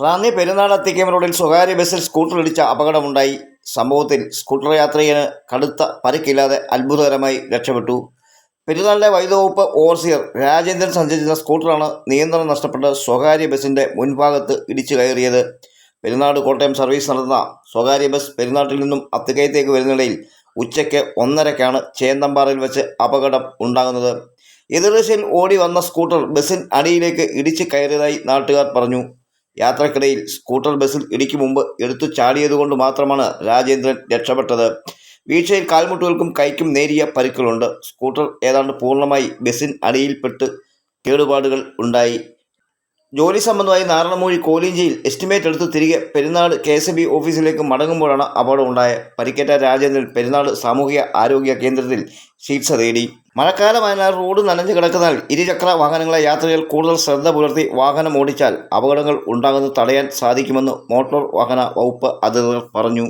റാന്നി പെരുന്നാളത്തിക്കം റോഡിൽ സ്വകാര്യ ബസ്സിൽ സ്കൂട്ടർ ഇടിച്ച അപകടമുണ്ടായി. സംഭവത്തിൽ സ്കൂട്ടർ യാത്രികന് കടുത്ത പരിക്കില്ലാതെ അത്ഭുതകരമായി രക്ഷപ്പെട്ടു. പെരുന്നാളിലെ വൈദ്യുതവകുപ്പ് ഓവർസിയർ രാജേന്ദ്രൻ സഞ്ചരിച്ച സ്കൂട്ടറാണ് നിയന്ത്രണം നഷ്ടപ്പെട്ട് സ്വകാര്യ ബസ്സിന്റെ മുൻഭാഗത്ത് ഇടിച്ചു കയറിയത്. പെരുന്നാട് കോട്ടയം സർവീസ് നടത്തുന്ന സ്വകാര്യ ബസ് പെരുന്നാട്ടിൽ നിന്നും അത്തിക്കയത്തേക്ക് വരുന്നിടയിൽ ഉച്ചയ്ക്ക് ഒന്നരയ്ക്കാണ് ചേന്തമ്പാറയിൽ വെച്ച് അപകടം ഉണ്ടാകുന്നത്. എതിർദിശയിൽ ഓടി വന്ന സ്കൂട്ടർ ബസ്സിൻ അടിയിലേക്ക് ഇടിച്ചു കയറിയതായി നാട്ടുകാർ പറഞ്ഞു. യാത്രക്കിടയിൽ സ്കൂട്ടർ ബസ്സിൽ ഇടിക്കും മുമ്പ് എടുത്തു ചാടിയതുകൊണ്ട് മാത്രമാണ് രാജേന്ദ്രൻ രക്ഷപ്പെട്ടത്. വീഴ്ചയിൽ കാൽമുട്ടുകൾക്കും കൈക്കും നേരിയ പരിക്കുകളുണ്ട്. സ്കൂട്ടർ ഏതാണ്ട് പൂർണമായി ബസ്സിൻ അടിയിൽപ്പെട്ട് കേടുപാടുകൾ ഉണ്ടായി. ജോലി സംബന്ധമായി നാരണമൂഴി കോലിഞ്ചിയിൽ എസ്റ്റിമേറ്റ് എടുത്ത് തിരികെ പെരുന്നാട് കെ എസ് ബി ഓഫീസിലേക്ക് മടങ്ങുമ്പോഴാണ് അപകടമുണ്ടായത് പരിക്കേറ്റ രാജേന്ദ്രൻ പെരുന്നാട് സാമൂഹിക ആരോഗ്യ കേന്ദ്രത്തിൽ ചികിത്സ തേടി. മഴക്കാലമായതിനാൽ റോഡ് നനഞ്ഞു കിടക്കുന്നതിൽ ഇരുചക്ര വാഹനങ്ങളെ യാത്രികർ കൂടുതൽ ശ്രദ്ധ പുലർത്തി വാഹനം ഓടിച്ചാൽ അപകടങ്ങൾ ഉണ്ടാകുന്നത് തടയാൻ സാധിക്കുമെന്ന് മോട്ടോർ വാഹന വകുപ്പ് അധികൃതർ പറഞ്ഞു.